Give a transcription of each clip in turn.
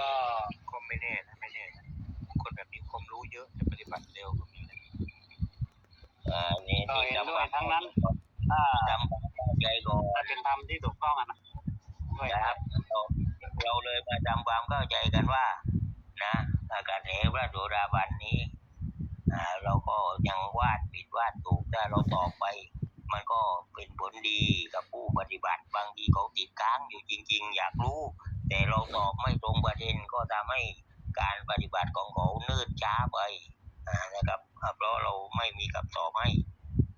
ก็ก็ไม่แน่นะไม่แน่นะคนแบบมีความรู้เยอะแต่ปฏิบัติเร็วก็มีนะอ่านี่ก็นี่เห็นจำด้วยทั้งนั้น ถ้าจำความเข้าใจก่อนถ้าเป็นธรรมที่ถูกต้องอะนะด้วยนะคครัรับบเราเราเลยมาทำความเข้าใจกันว่า นะอาการเหพระโสดาบันนี้อ่าเราก็ยังวาดผิดวาดถูกถ้าเราตอบไป มันก็เป็นผลดีกับผู้ปฏิบัติบางทีเขาติดค้างอยู่จริง ๆ อยากรู้ แต่เราตอบไม่ตรงประเด็นก็ทำให้การปฏิบัติของเขาเนิ่นช้าไปนะครับเพราะเราไม่มีคำตอบให้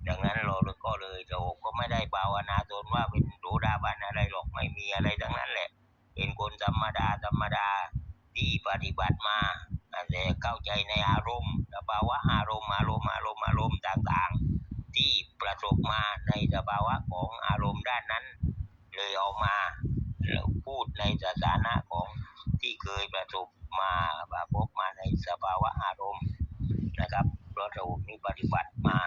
ดังนั้นเราก็เลยเราก็ไม่ได้ภาวนาตนว่าเป็นโสดาบันอะไรหรอกไม่มีอะไรทั้งนั้นแหละ เป็นคนธรรมดาธรรมดาที่ปฏิบัติมาแต่เข้าใจในอารมณ์สภาวะอารมณ์อารมณ์อารมณ์อารมณ์ต่างๆ ที่ประสบมาในสภาวะของอารมณ์ด้านนั้น เลยเอามาแล้วพูดในสถานะของที่เคยประสบมาแบบพบมาในสภาวะอารมณ์นะครับเพราะเรานี่ปฏิบัติมา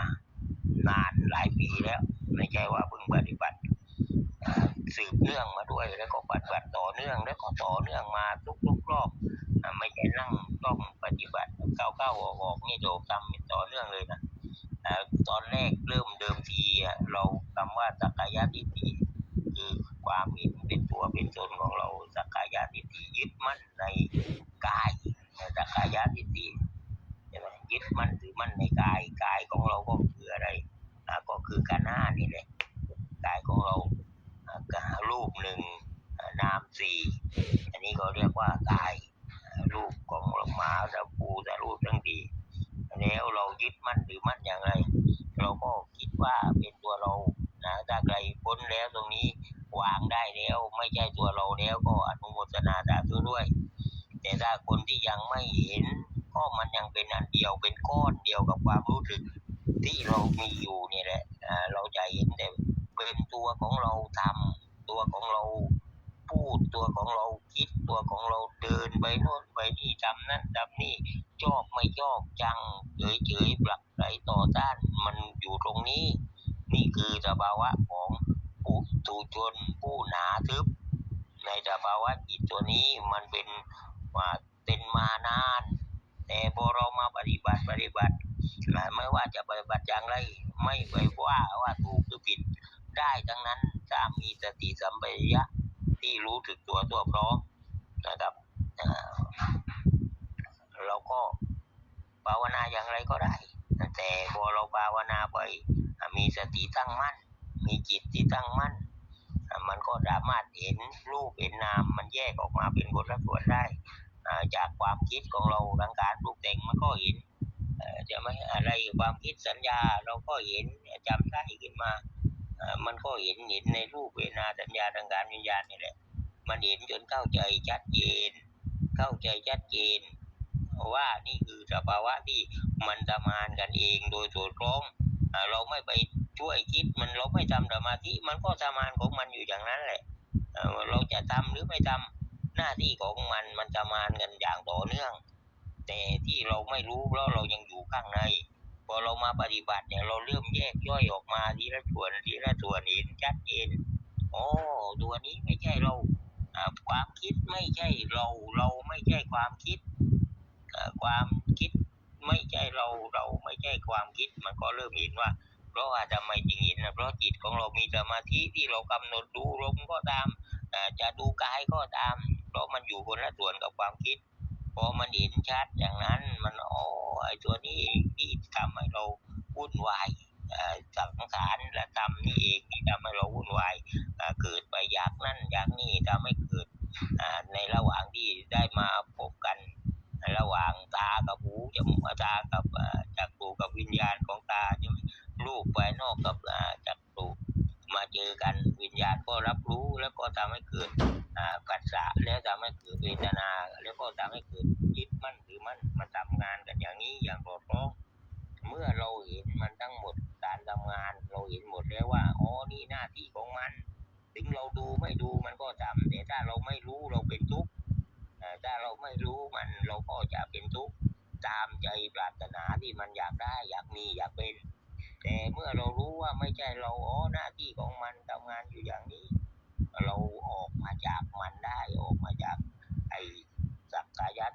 นานหลายปีแล้ว ไม่ใช่ว่าเพิ่งปฏิบัติอ่าสืบเนื่องมาด้วยแล้วก็ปฏิบัติต่อเนื่องแล้วก็ต่อเนื่องมาทุกๆรอบอ่าไม่ใช่นั่งต้องปฏิบัติเข้าๆออกๆนี่เราทำเป็นต่อเนื่องเลยนะอ่าตอนแรกเริ่มเดิมทีอะเราคำว่าสักกายทิฏฐิคือความเห็นเป็นตัวเป็นตนของเราสักกายทิฏฐิยึดมั่นในกายสักกายทิฏฐิใช่ไหมยึดมั่นถือมั่นในกายกายของเราก็คืออะไรอ่าก็ คือการหน้านี่แหละกายของเราอ่ารูปหนึ่งนามสี่อันนี้เขาเรียกว่ากายอ่ารูปของหมาตะปูตะรูปทั้งดีแล้วเรายึดมั่นถือมั่นอย่างไร เราก็คิดว่าเป็นตัวเรานะถ้าใครพ้นแล้วตรงนี้วางได้แล้วไม่ใช่ตัวเราแล้วก็อนุโมทนาสาธุด้วย แต่ถ้าคนที่ยังไม่เห็น ก็มันยังเป็นอันเดียวเป็นก้อนเดียวกับความรู้สึก ที่เรามีอยู่นี่แหละอ่าเราจะเห็นแต่เป็นตัวของเราทำตัวของเราพูดตัวของเราคิดตัวของเราเดินไปโน่นไปนี่ทำนั่นทำนี่ ชอบไม่ชอบจังเฉยเฉยๆปลักไหลต่อต้านมันอยู่ตรงนี้ นี่คือสภาวะของผู้ตูชนผู้หนาทึบ ในสภาวะจิตตัวนี้มันเป็นว่าเป็นมานาน แต่พอเรามาปฏิบัติปฏิบัติไม่ว่าจะปฏิบัติอย่างไร ไม่ไปว่าว่าถูกหรือผิดได้ทั้งนั้นถ้ามีสติสัมปชัญญะที่รู้ถึกตัวตัวพร้อมนะครับเราก็ภาวนาอย่างไรก็ได้ แต่พอเราภาวนาไปมีสติตั้งมั่น มีจิตที่ตั้งมั่น มันก็สามารถเห็นรูปเห็นนามมันแยกออกมาเป็นบทละส่วนได้าจากความคิดของเราทางการปรุงแต่งมันก็เห็นจะไม่อะไรความคิดสัญญาเราก็เห็นจำได้ขึ้นมาามันก็เห็นเห็นในรูปเวนาสัญญาทางการวิญญาณนี่แหละ มันเห็นจนเข้าใจชัดเจน เข้าใจชัดเจนว่านี่คือสภาวะที่มันทำงานกันเองโดยตัวตรงอ่าเราไม่ไป ช่วยคิดมันเราไม่ทำสมาธิมันก็ทำงานของมันอยู่อย่างนั้นแหละเราจะทำหรือไม่ทำหน้าที่ของมันมันทำงานกันอย่างต่อเนื่อง แต่ที่เราไม่รู้เพราะเรายังอยู่ข้างในพอเรามาปฏิบัติเนี่ยเราเริ่มแยกย่อยออกมาทีละส่วนทีละส่วนเห็นชัดเจนโอ้ตัวนี้ไม่ใช่เราความคิดไม่ใช่เราเราไม่ใช่ความคิดความคิดไม่ใช่เราเราไม่ใช่ความคิดมันก็เริ่มเห็นว่า เพราะว่าทำไมจริงเห็นนะเพราะจิตของเรามีสมาธิที่เรากำหนดดูลมก็ตามจะดูกายก็ตาม เพราะมันอยู่คนละส่วนกับความคิดพอมันเห็นชัดอย่างนั้นมันอ๋อไอ้ตัวนี้ที่ทำให้เราวุ่นวายสังขารและธรรมนี่เอง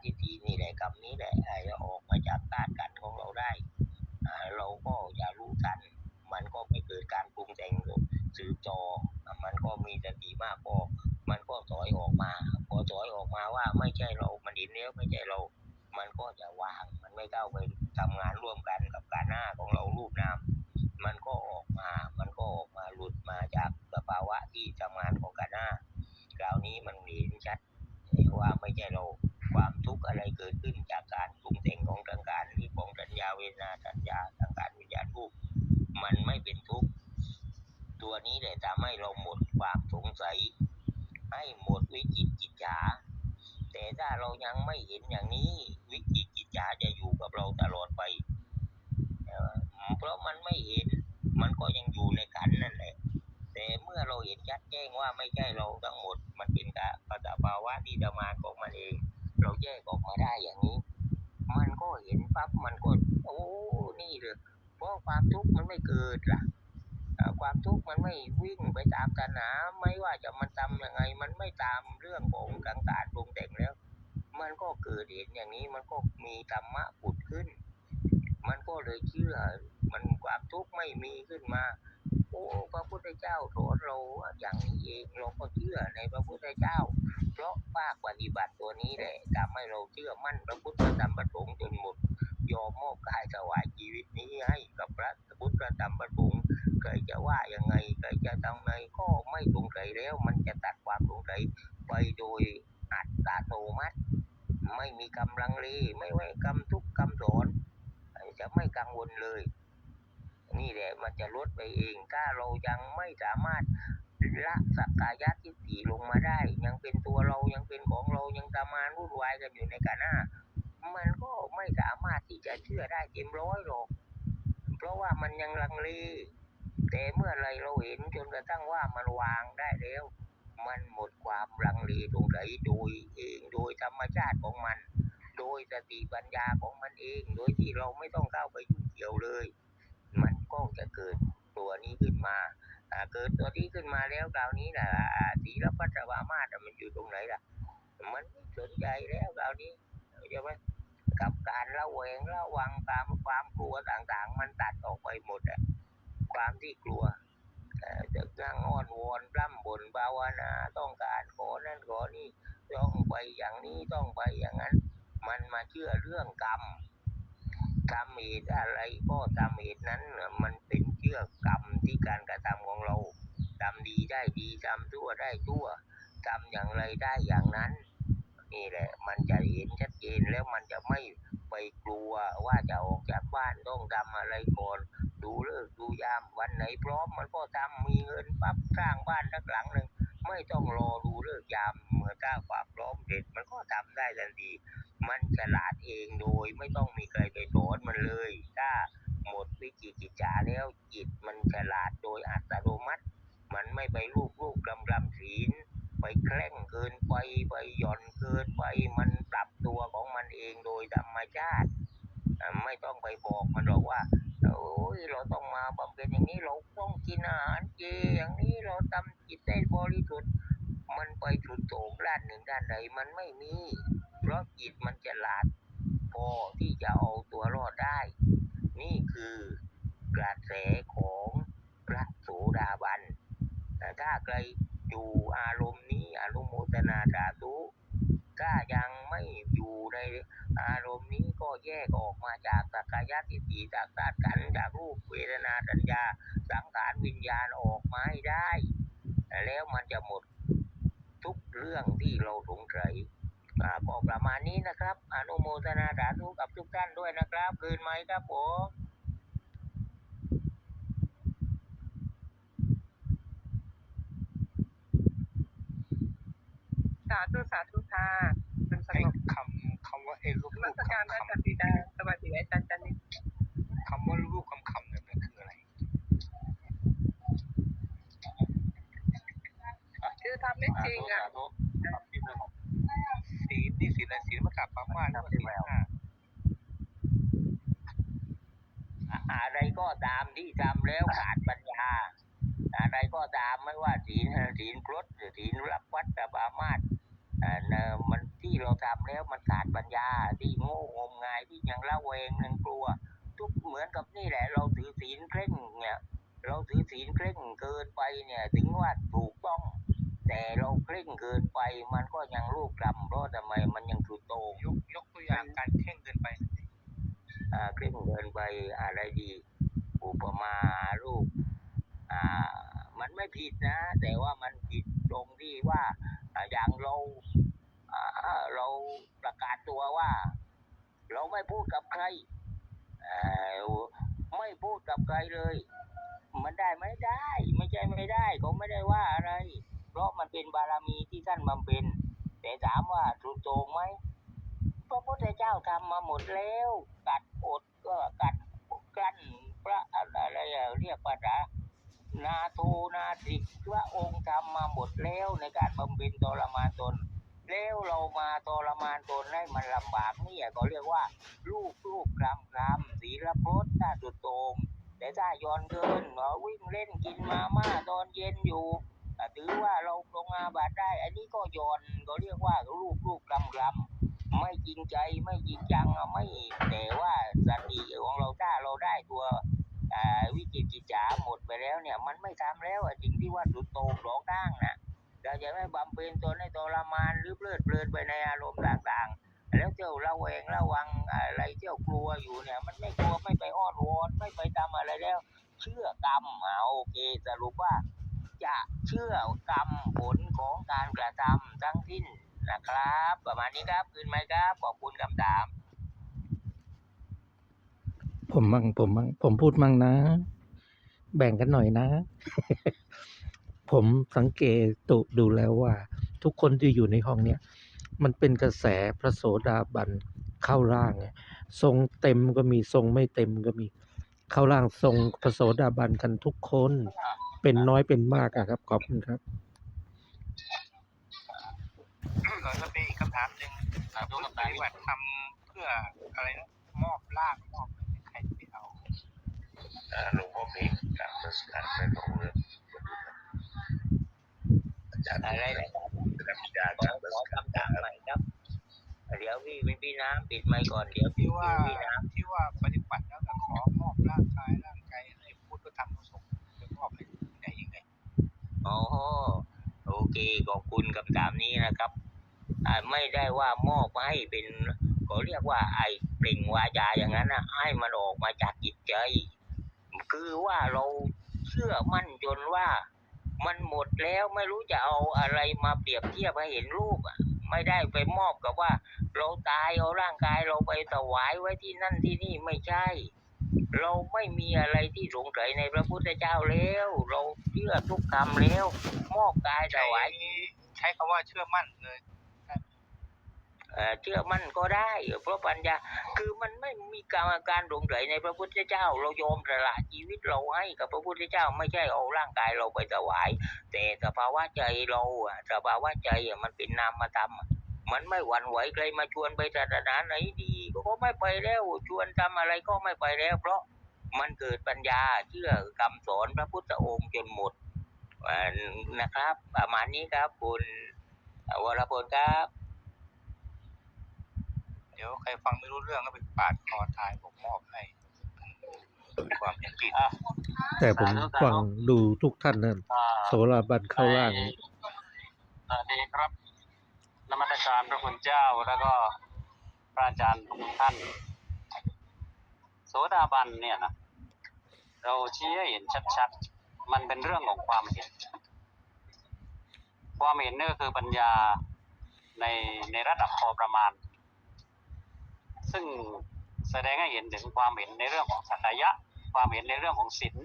อีพีนี่แหละกับนี้แหละไอ ระพุทธธรรมประสงค์ใครจะว่ายังไงใครจะทำไงก็ไม่สงสัยแล้ว มันจะตัดความสงสัยไปโดยอัตโนมัติ ไม่มีกำลังเลไม่ไว้กำทุกกำสอนจะไม่กังวลเลย นี่แหละมันจะลดไปเองถ้าเรายังไม่สามารถละสักกายทิฏฐิลงมาได้ ยังเป็นตัวเรายังเป็นของเรายังทำงานวุ่นวายกันอยู่ในกันหน้า มันก็ไม่สามารถที่จะเชื่อได้เต็มร้อยหรอก เพราะว่ามันยังลังเลแต่เมื่อไรเราเห็นจนกระทั่งว่ามันวางได้แล้ว มันหมดความลังเลตรงไหนโดยเองโดยธรรมชาติของมัน โดยสติปัญญาของมันเอง โดยที่เราไม่ต้องเข้าไปยุ่งเกี่ยวเลย มันก็จะเกิดตัวนี้ขึ้นมาเกิดตัวนี้ขึ้นมาแล้วคราวนี้นะอ่าสีรพัฒวามาตมันอยู่ตรงไหนล่ะ มันไม่สนใจแล้วคราวนี้ใช่ไหม กับการระแวงระวังตามความกลัวต่างๆ มันตัดออกไปหมดอะความที่กลัวจะนั่งอ้อนวอนปล้ำบ่นภาวนาต้องการขอนั่นขอนี่ต้องไปอย่างนี้ต้องไปอย่างนั้น มันมาเชื่อเรื่องกรรมทำเหตุอะไรก็ทำเหตุนั้นมันเป็นเชื่อกรรมที่การกระทำของเราทำดีได้ดีทำชั่วได้ชั่วทำอย่างไรได้อย่างนั้น นี่แหละ มันจะเห็นชัดเจนแล้วมันจะไม่ไปกลัวว่าจะออกจากบ้านต้องทำอะไรก่อน ดูเลิกดูยามวันไหนพร้อมมันก็ทำมีเงินปั๊บสร้างบ้านสักหลังหนึ่งไม่ต้องรอดูเลิกยามเมื่อถ้าความพร้อมเสร็จมันก็ทำได้ทันทีมันฉลาดเองโดยไม่ต้องมีใครไปสอนมันเลย ถ้าหมดวิจิกิจจาแล้วจิตมันฉลาดโดยอัตโนมัติ มันไม่ไปรูปรูปกำกำศีล ไปแคร่งเกินไปไปหย่อนเกินไปมันปรับตัวของมันเองโดยธรรมชาติไม่ต้องไปบอกมันหรอกว่าโอ้ยเราต้องมาบำเพ็ญอย่างนี้เราต้องกินอาหารเจอย่างนี้เราทำจิตได้บริสุทธิ์มันไปสุดโต่งด้านหนึ่งด้านใดมันไม่มี เพราะจิตมันฉลาดพอที่จะเอาตัวรอดได้ นี่คือกระแสของพระโสดาบันแต่ถ้าใคร อยู่อารมณ์นี้อารมณ์โมทนาสาธุถ้ายังไม่อยู่ในอารมณ์นี้ก็แยกออกมาจากสักกายทิฏฐิจากธาตุขันธ์จากรูปเวทนาสัญญา สังขารวิญญาณออกมาให้ได้ แล้วมันจะหมดทุกเรื่องที่เราสงสัยก็ประมาณนี้นะครับ อนุโมทนาสาธุกับทุกท่านด้วยนะครับ คืนไหมครับผม สาธุสาธุค่ะเป็นสไอ้งบคำคำว่าไอ้รูปนรูมัปสการพระคำอาจารย์ปิดาสวัสดีอาจารย์จันนิๆคำว่ารูปคำคำเนี่ยมันคืออะไรคือทำไม่จริงอะสาธุสาธุที่สงบศีลนี่ศีลอะไรศีลมกับปามาหรือว่าศีลห้าอะอะไรก็ตามที่ทำแล้วขาดปัญญาอะไรก็ตามไม่ว่าศีลศีลพรตหรือศีลรับวัดตบามาตรอ่าเนอะ มันที่เราเราทำแล้วมันขาดปัญญาที่โง่งมงายที่ยังละเวงยังกลัว ทุกเหมือนกับนี่แหละ เราถือศีลเคร่งเนี่ย เราถือศีลเคร่งเกินไปเนี่ย ถึงว่าถูกต้อง แต่เราเคร่งเกินไปมันก็ยังลูกกำเพราะทำไมมันยังคือโตงยกยกตัวอย่างการเข่งเกินไปอ่าเคร่งเกินไปอะไรดี อุปมาลูกอ่า มันไม่ผิดนะ แต่ว่ามันผิดตรงที่ว่าอย่างเราเราประกาศตัวว่า เราไม่พูดกับใครไม่พูดกับใครเลย มันได้ไหมได้ ไม่ใช่ไม่ได้ก็ไม่ได้ว่าอะไร เพราะมันเป็นบารมีที่ท่านบำเพ็ญแต่ถามว่าถูกโตรงไหมพระพุทธเจ้าทำมาหมดแล้ว กัดอดก็กัดกั้นพระอะไรเรียกว่าอะไร นาโทนาสิกพระองค์ทำมาหมดแล้วในการบำเพ็ญทรมานตน แล้วเรามาทรมานตนให้มันลำบากเนี่ยก็เรียกว่า ลูกลูกคลำคลำศีลพจน์ถ้าสุดตรงแต่ถ้าย้อนเกินเนาะวิ่งเล่นกินมาม่าตอนเย็นอยู่ถือว่าเราลงอาบาตได้ อันนี้ก็ย้อนก็เรียกว่าลูกลูกคลำคลำไม่จริงใจไม่จริงจังไม่แต่ว่าสติของเราถ้าเราได้ตัว วิจิตกิจจาหมดไปแล้วเนี่ย มันไม่ทำแล้วอะสิ่งที่ว่าสุดโต่งสองข้างน่ะเราจะไม่บำเพ็ญตนให้ทรมานหรือเพลิดเพลินไปในอารมณ์ต่างๆ แล้วเที่ยวระแวงระวังอะไรเที่ยวกลัวอยู่เนี่ย มันไม่กลัวไม่ไปอ้อนวอนไม่ไปทำอะไรแล้ว เชื่อกรรมอ่าโอเคสรุปว่าจะเชื่อกรรมผลของการกระทำทั้งสิ้นนะครับ ประมาณนี้ครับคืนไหมครับขอบคุณคำถาม ผมมั่งผมมั่งผมพูดมั่งนะ แบ่งกันหน่อยนะ ผมสังเกตุดูแล้วว่า ทุกคนที่อยู่ในห้องเนี่ย มันเป็นกระแสพระโสดาบันเข้าร่างไงทรงเต็มก็มีทรงไม่เต็มก็มี เข้าร่างทรงพระโสดาบันกันทุกคน เป็นน้อยเป็นมากอะครับขอบคุณครับก็จะเป็นอีกคำถามหนึ่งดูกับปฏิบัติทำเพื่ออะไรนะมอบร่างมอบใครจะไปเอา หลวงพ่อเพ่งกรรมสการเรื่องของเรื่องอะไรนะครับขอขอคำถามใหม่ครับ เดี๋ยวพี่พี่พี่น้ำปิดไมค์ก่อนเดี๋ยวพี่ที่ว่าพี่น้ที่ว่าปฏิบัติแล้วจะขอมอบร่างกายร่างกายให้พุทธธรรมประสงค์จะมอบให้ไหนยังไงำอ๋อโอเคขอบคุณคำถามนี้นะครับอ่าไม่ได้ว่ามอบให้เป็นเขาเรียกว่าไอ้เปล่งวาจาอย่างนั้นนะให้มันออกมาจากจิตใจ คือว่าเราเชื่อมั่นจนว่ามันหมดแล้วไม่รู้จะเอาอะไรมาเปรียบเทียบให้เห็นรูปอะ ไม่ได้ไปมอบกับว่า เราตายเอาร่างกายเราไปถวายไว้ที่นั่นที่นี่ไม่ใช่ เราไม่มีอะไรที่สงสัยในพระพุทธเจ้าแล้ว เราเชื่อทุกคำแล้ว มอบกายถวายใช้คำว่าเชื่อมั่นเลย เชื่อมั่นก็ได้ เพราะปัญญาคือมันไม่มีการการสงสัยในพระพุทธเจ้า เรายอมสละชีวิตเราให้กับพระพุทธเจ้า ไม่ใช่เอาร่างกายเราไปถวาย แต่สภาวะใจเราอะสภาวะใจมันเป็นนามธรรมมันไม่หวั่นไหวใครมาชวนไปศาสนาไหนดีก็ไม่ไปแล้วชวนทำอะไรก็ไม่ไปแล้ว เพราะมันเกิดปัญญาเชื่อคำสอนพระพุทธองค์จนหมดนะครับ ประมาณนี้ครับคุณวรพลครับ ดี๋ยวใครฟังไม่รู้เรื่องก็ไปปาดคอตายผมมอบให้ความเห็นผิดแต่ผมฟังดูทุกท่านนั่นอ่าโสดาบันเข้าร่างสวัสดีครับนมัสการพระคุณเจ้าแล้วก็พระอาจารย์ทุกท่าน โสดาบันเนี่ยนะเราชี้ให้เห็นชัดๆ มันเป็นเรื่องของความเห็น ความเห็นนี่ก็คือปัญญาในในระดับพอประมาณ ซึ่งแสดงให้เห็นถึงความเห็นในเรื่องของสัตยะ ความเห็นในเรื่องของศีล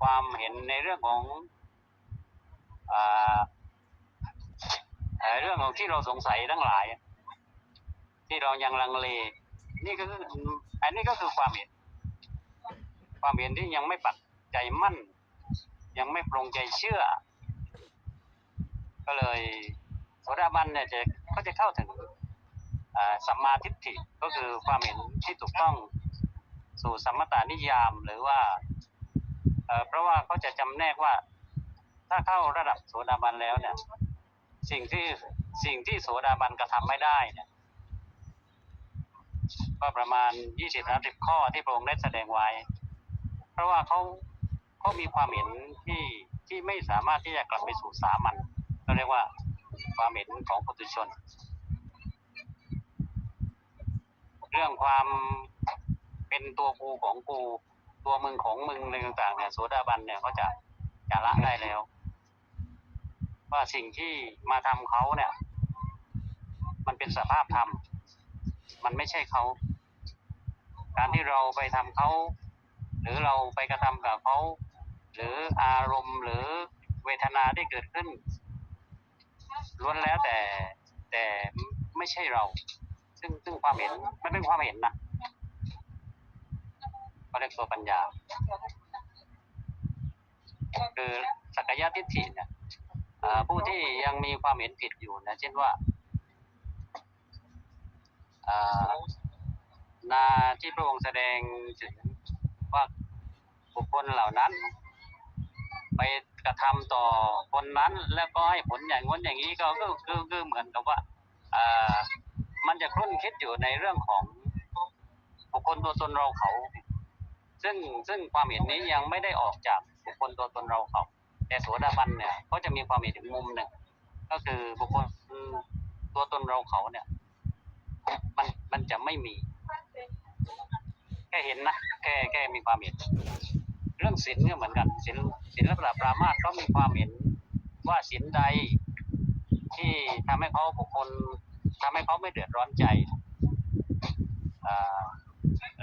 ความเห็นในเรื่องของอเรื่องของที่เราสงสัยทั้งหลาย ที่เรายังลังเล นี่ก็คืออันนี้ก็คือความเห็น ความเห็นที่ยังไม่ปักใจมั่น ยังไม่ปรงใจเชื่อ ก็เลยโสดาบันเนี่ยจะก็จะเข้าถึง สัมมาทิฏฐิก็คือความเห็นที่ถูกต้องสู่สัมมตานิยามหรือว่าเพราะว่าเขาจะจำแนกว่า ถ้าเข้าระดับโสดาบันแล้วเนี่ย สิ่งที่สิ่งที่โสดาบันกระทำไม่ได้เนี่ยก็ประมาณยี่สิบสามสิบข้อที่พระองค์ได้แสดงไว้ เพราะว่าเขาเขามีความเห็นที่ที่ไม่สามารถที่จะกลับไปสู่สามัญเราเรียกว่าความเห็นของปุถุชน เรื่องความเป็นตัวกูของกู ตัวมึงของมึงในต่างๆเนี่ยโสดาบันเนี่ยเขาจะจะละได้แล้ว ว่าสิ่งที่มาทำเขาเนี่ย มันเป็นสภาพธรรมมันไม่ใช่เขาการที่เราไปทำเขาหรือเราไปกระทำกับเขาหรืออารมณ์หรือเวทนาที่เกิดขึ้นล้วนแล้วแต่แต่ไม่ใช่เรา ซึ่งซึ่งความเห็นไม่เป็นความเห็นนะเขาเรียกตัวปัญญา คือสักยะทิฏฐิเนี่ยผู้ที่ยังมีความเห็นผิดอยู่นะเช่นว่าอนาที่พระองค์แสดงถึงว่าบุคคลเหล่านั้น ไปกระทำต่อคนนั้น แล้วก็ให้ผลอย่างง้นอย่างนี้ก็คือคือเหมือนกับว่าอ่า มันจะคลุ้นคิดอยู่ในเรื่องของบุคคลตัวตนเราเขา ซึ่งซึ่งความเห็นนี้ยังไม่ได้ออกจากบุคคลตัวตนเราเขา แต่โสดาบันเนี่ยก็จะมีความเห็นถึงมุมหนึ่งก็คือบุคคลตัวตนเราเขาเนี่ย มันมันจะไม่มี แค่เห็นนะแค่แค่มีความเห็น เรื่องศีลก็เหมือนกันศีลศีลระดับปรามาสก็มีความเห็นว่าศีลใดที่ทำให้เขาบุคคล ทำให้เขาไม่เดือดร้อนใจ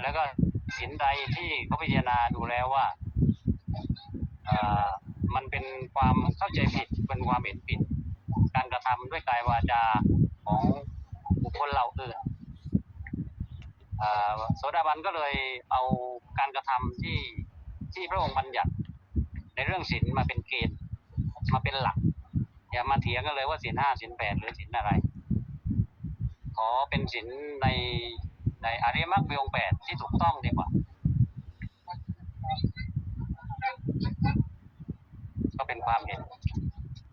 แล้วก็ศีลใดที่เขาพิจารณาดูแล้วว่ามันเป็นความเข้าใจผิดเป็นความเห็นผิด การกระทำด้วยกายวาจาของบุคคลเหล่าอื่นโสดาบันก็เลยเอาการกระทำที่ที่พระองค์บัญญัติในเรื่องศีลมาเป็นเกณฑ์มาเป็นหลัก อย่ามาเถียงกันเลยว่าศีลห้าศีลแปดหรือศีลอะไร อเป็นศีลในในอริยมรรคมีองค์แปดที่ถูกต้องดีกว่า ก็เป็นความเห็น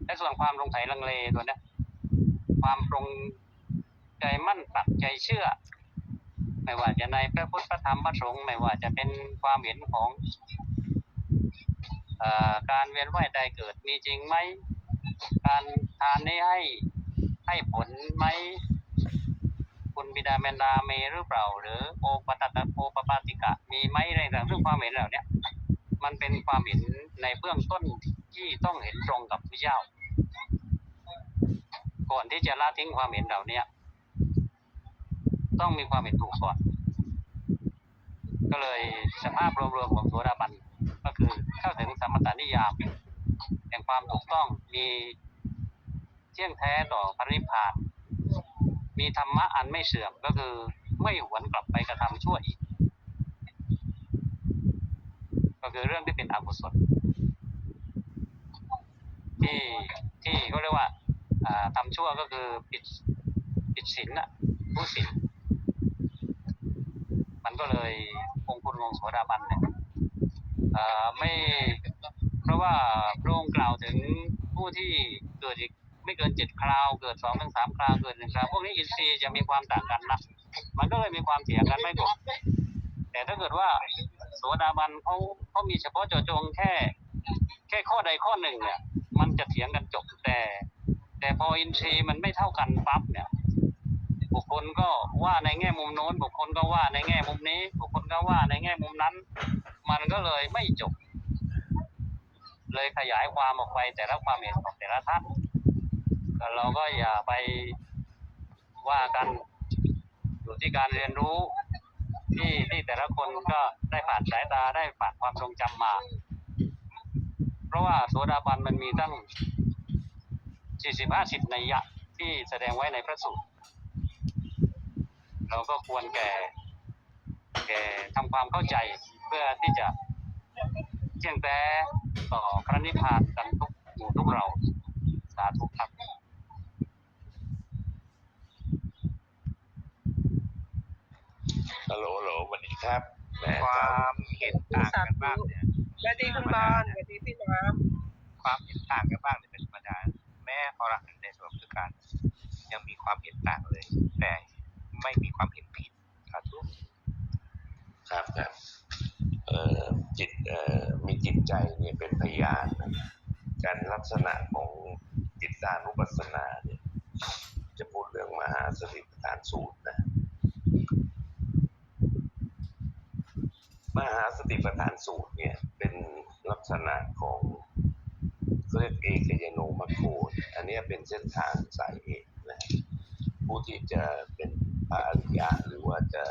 และส่วนความลงไถลังเลตัวนี้ความปรงใจมั่นปักใจเชื่อ ไม่ว่าจะในพระพุทธพระธรรมพระสงฆ์ไม่ว่าจะเป็นความเห็นของอการเวียนว่ายใดเกิดมีจริงไหม การทานนี้ให้ให้ผลไหม คุณบิดามารดาเมหรือเปล่า หรือโอปตตะโอปปาติกะ มีไหมอะไรต่างซึ่งความเห็นเหล่านี้มันเป็นความเห็นในเบื้องต้นที่ต้องเห็นตรงกับพระเจ้า ก่อนที่จะละทิ้งความเห็นเหล่านี้ต้องมีความเห็นถูกก่อน ก็เลยสภาพรวมๆของโสดาบันก็คือเข้าถึงสมถานิยามแห่งความถูกต้องมีเที่ยงแท้ต่อพระนิพพาน มีธรรมะอันไม่เสื่อมก็คือไม่หวนกลับไปกระทำชั่วอีก ก็คือเรื่องที่เป็นอกุศลที่ที่เขาเรียกว่าอ่าทำชั่วก็คือผิดผิดศีลอะผู้ศีลมันก็เลยองคุณของโสดาบันเนี่ยไม่เพราะว่าพระองค์กล่าวถึงผู้ที่เกิดอีก ไม่เกินเจ็ดคราว เกิดสองถึงสามคราว เกิดหนึ่งคราว พวกนี้อินทรีย์จะมีความต่างกันนะ มันก็เลยมีความเถียงกันไม่จบแต่ถ้าเกิดว่าโสดาบันเขาเขามีเฉพาะเจาะจงแค่ แค่ข้อใดข้อหนึ่งเนี่ย มันจะเถียงกันจบแต่ แต่พออินทรีย์มันไม่เท่ากันปั๊บเนี่ยบุคคลก็ว่าในแง่มุมโน้น บุคคลก็ว่าในแง่มุมนี้ บุคคลก็ว่าในแง่มุมนั้น มันก็เลยไม่จบ เลยขยายความออกไปแต่ละความเห็นของแต่ละท่าน เราก็อย่าไปว่ากันอยู่ที่การเรียนรู้ ที่ที่แต่ละคนก็ได้ผ่านสายตาได้ผ่านความทรงจำมา เพราะว่าโสดาบันมันมีตั้งสี่สิบห้าสิบนัยยะที่แสดงไว้ในพระสูตร เราก็ควรแก่แก่ทำความเข้าใจเพื่อที่จะเที่ยงแท้ต่อพระนิพพานกันทุกหมู่ทุกเรา สาธุครับ ฮัลโหลฮัลโหลสวัสดีครับแหมคอาจารวามย์เห็นต่างกันบ้างเนี่ยสวัสดีคุณบอลสวัสดีพี่น้ความเห็นต่างกันบ้างเนี่ยเป็นธรรมดาแม้อรหันต์ในส่วนคือการ ยังมีความเห็นต่างเลย แต่ไม่มีความเห็นผิดสาธุ ครับครับเอ่อจิตเอ่อมีจิตใจเนี่ยเป็นพยานนะการลักษณะของจิตตานุปัสสนาเนี่ยจะพูดเรื่องมหาสติปัฏฐานสูตรนะ มหาสติปัฏฐานสูตรเนี่ยเป็นลักษณะของเขาเรียกเอกยโนมัคโคอันเนี้ยเป็นเส้นทางสายเอกนะผู้ที่จะเป็นพระอริยะหรือว่าจะ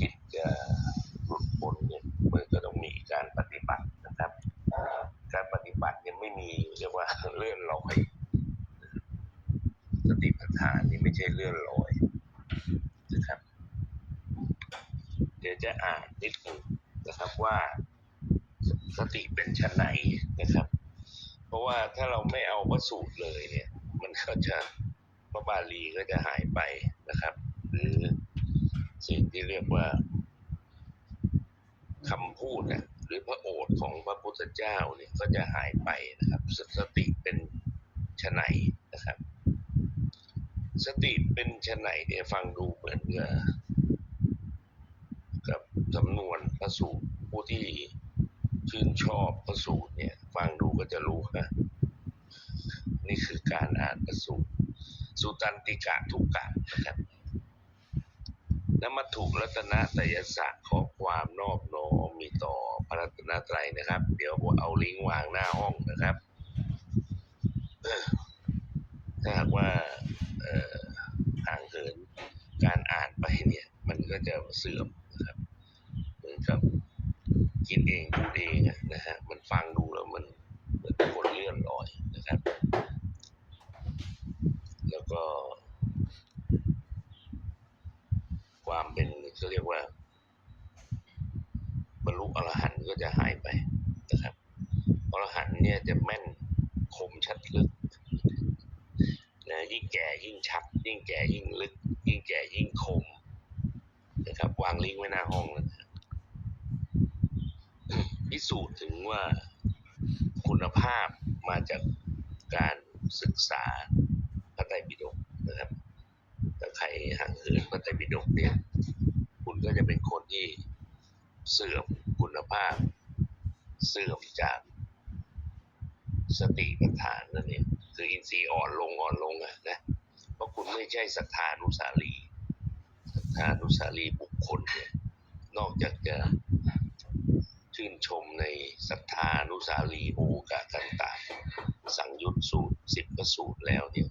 จิตจะหลุดพ้นเนี่ยมันก็ต้องมีการปฏิบัตินะครับ การปฏิบัติเนี่ยไม่มีเรียกว่า เลื่อนลอย สติปัฏฐานนี่ไม่ใช่เลื่อนลอยนะครับ เดี๋ยวจะอ่านนิดหนึ่งนะครับว่าสติเป็นชนไหนนะครับ เพราะว่าถ้าเราไม่เอาพระสูตรเลยเนี่ย มันก็จะพระบาลีก็จะหายไปนะครับ หรือสิ่งที่เรียกว่าคำพูดนะหรือพระโอษฐ์ของพระพุทธเจ้าเนี่ยก็จะหายไปนะครับสติเป็นชนไหนนะครับ สติเป็นชนไหนเนี่ยฟังดูเหมือนกับกับสำนวนพระสูตรผู้ที่ชื่นชอบพระสูตรเนี่ย ฟังดูก็จะรู้นะนี่คือการอ่านพระสูตรสุตันติกะทุกกะนะครับนมัตถุรัตนะตยสะขอความนอบน้อมมีต่อพระรัตนตรัยนะครับ เดี๋ยวผมเอาลิงก์วางหน้าห้องนะครับถ้าหากว่า ห่างเหินการอ่านไปเนี่ยมันก็จะเสื่อมนะครับเหมือนกับคิดเองพูดเองนะฮะมันฟังดูแล้วมันเหมือนคนเลื่อนลอยนะครับ แล้วก็ ความเป็นเขาเรียกว่า บรรลุอรหันต์ก็จะหายไปนะครับอรหันต์เนี่ยจะแม่นคมชัดลึก ยิ่งแก่ยิ่งชัด ยิ่งแก่ยิ่งลึก ยิ่งแก่ยิ่งคมนะครับวางลิงก์ไว้หน้าห้องนะพิสูจน์ถึงว่าคุณภาพมาจากการศึกษาพระไตรปิฎกนะครับถ้าใครห่างเหินพระไตรปิฎกเนี่ย คุณก็จะเป็นคนที่เสื่อมคุณภาพ เสื่อมจากสติปัฏฐานนั่นเอง คืออินทรีย์อ่อนลงอ่อนลงอะนะเพราะคุณไม่ใช่ศรัทธานุสารีถ้านุสารีบุคคลเนี่ยนอกจากจะชื่นชมในศรัทธานุสารีโอกาต่างๆ สังยุตสูตรสิบประสูตรแล้วเนี่ย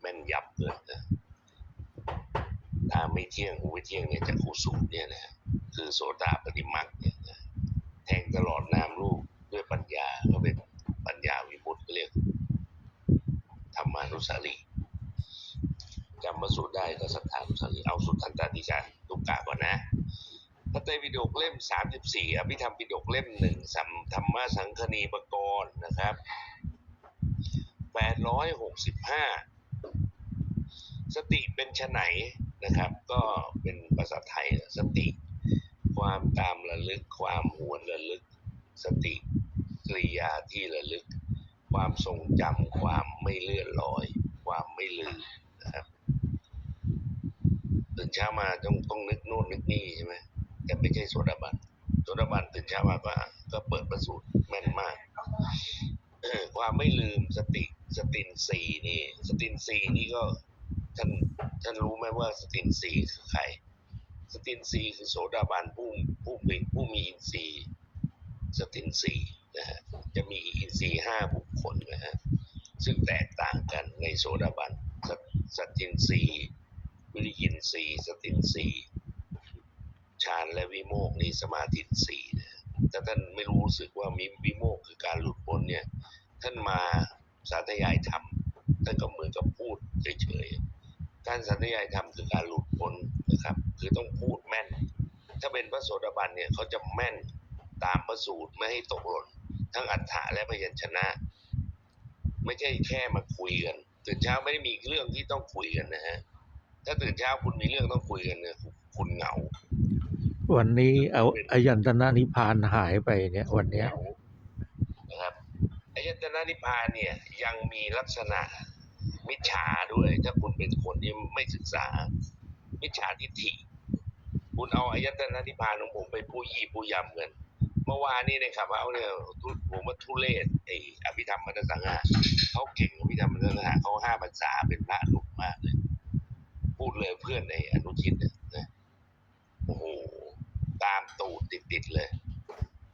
แม่นยับเลยนะถ้าไม่เที่ยงไม่เที่ยงเนี่ยจะคูสูตรเนี่ยนะคือโสดาปฏิมักเนี่ยนะแทงตลอดนามรูปด้วยปัญญาก็เป็นปัญญาวิมุตติเรียก นุสารีจำมาสูตรได้ก็ศรัทธานุสารีเอาสุดทันตาติกาตุกกะก่อนนะพระไตรปิฎกเล่มสามสิบสี่อภิธรรมปิฎกเล่มหนึ่งสัมธรรมสังคณีปกรณ์นะครับแปดร้อยหกสิบห้าสติเป็นชไหนนะครับ ก็เป็นภาษาไทยสติ ความตามระลึกความหวนระลึก สติกริยาที่ระลึก ความทรงจำความไม่เลื่อนลอย ความไม่ลืมนะครับตื่นเช้ามาต้องต้องนึกโน่นนึกนี่ใช่ไหมแต่ไม่ใช่โสดาบันโสดาบันตื่นเช้ามาก็ก็เปิดประสูตรแม่นมากความไม่ลืมสติสตินสีนี่ สตินสีนี่ก็ท่านท่านรู้ไหมว่าสตินสีคือใครสตินสีคือโสดาบันผู้ผู้เป็นผู้มีอินทรีย์สตินสีนะฮะจะมีอินทรีย์ห้าบุคคลนะฮะซึ่งแตกต่างกันในโสดาบันสสตินสีวิริยินทรีย์สตินทรีย์ฌานและวิโมกนี่สมาธินทรีย์นะถ้าท่านไม่รู้สึกว่ามีวิโมกคือการหลุดพ้นเนี่ยท่านมาสาธยายธรรมท่านก็เหมือนกับพูดเฉยๆการสาธยายธรรมคือการหลุดพ้นนะครับ คือต้องพูดแม่น ถ้าเป็นพระโสดาบันเนี่ยเขาจะแม่นตามพระสูตรไม่ให้ตกหล่น ทั้งอัฏฐะและพยัญชนะ ไม่ใช่แค่มาคุยกัน ตื่นเช้าไม่ได้มีเรื่องที่ต้องคุยกันนะฮะถ้าตื่นเช้าคุณมีเรื่องต้องคุยกันเนี่ยคุณเหงา วันนี้เอาอายันตนานิพพานหายไปเนี่ย วันเนี้ยเหงานะครับอายตนะนิพพานเนี่ยยังมีลักษณะมิจฉาด้วย ถ้าคุณเป็นคนที่ไม่ศึกษา มิจฉาทิฏฐิ คุณเอาอายตนะนิพพานของผมไปผู้ยี่ผู้ยำกัน เมื่อวานนี้ในขับเอาเนี่ยทุผมว่าทุเลศไอ้อภิธรรมมัตสังหะเขาเก่งอภิธรรมมัตสังหะเขาห้าพรรษาเป็นพระหนุ่มมากเลยพูดเลยเพื่อนในอนุชิตเนี่ยนะโอ้โหตามตูดติดๆเลย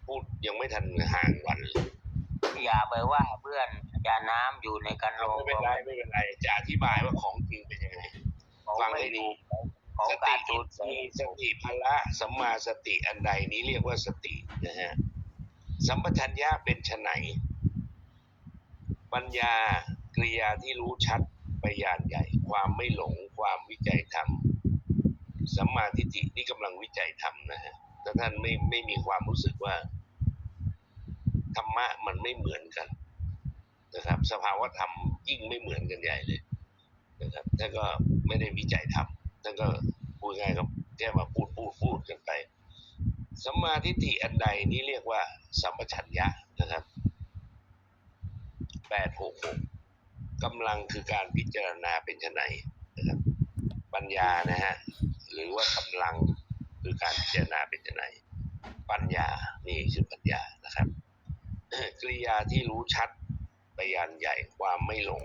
พูดยังไม่ทันห่างวันเลยอย่าไปว่าเพื่อนอาจารย์น้ำอยู่ในกันโลไม่เป็นไรไม่เป็นไรจะอธิบายว่าของจริงเป็นยังไงเขาฟังไม่ให้ดีดู ของสกาติรอิดูนทรีย์สติพละสัมมาสติอันใดนี้เรียกว่าสตินะฮะสัมปชัญญะเป็นไฉนปัญญากริยาที่รู้ชัดไปยานใหญ่ ความไม่หลงความวิจัยธรรมสัมมาทิฏฐินี่กำลังวิจัยธรรมนะฮะถ้าท่านไม่ไม่มีความรู้สึกว่าธรรมะมันไม่เหมือนกันนะครับ สภาวะธรรมยิ่งไม่เหมือนกันใหญ่เลยนะครับท่านก็ไม่ได้วิจัยธรรม ท่านก็พูดง่ายก็แค่มาพูดพูดพูดกันไปสัมมาทิฏฐิอันใดนี้เรียกว่า สัมปชัญญะนะครับแปดหกหกกำลังคือการพิจารณาเป็นไฉนนะครับ ปัญญานะฮะหรือว่ากำลังคือการพิจารณาเป็นไฉนปัญญานี่คือปัญญานะครับกริยาที่รู้ชัดปยานใหญ่ความไม่หลง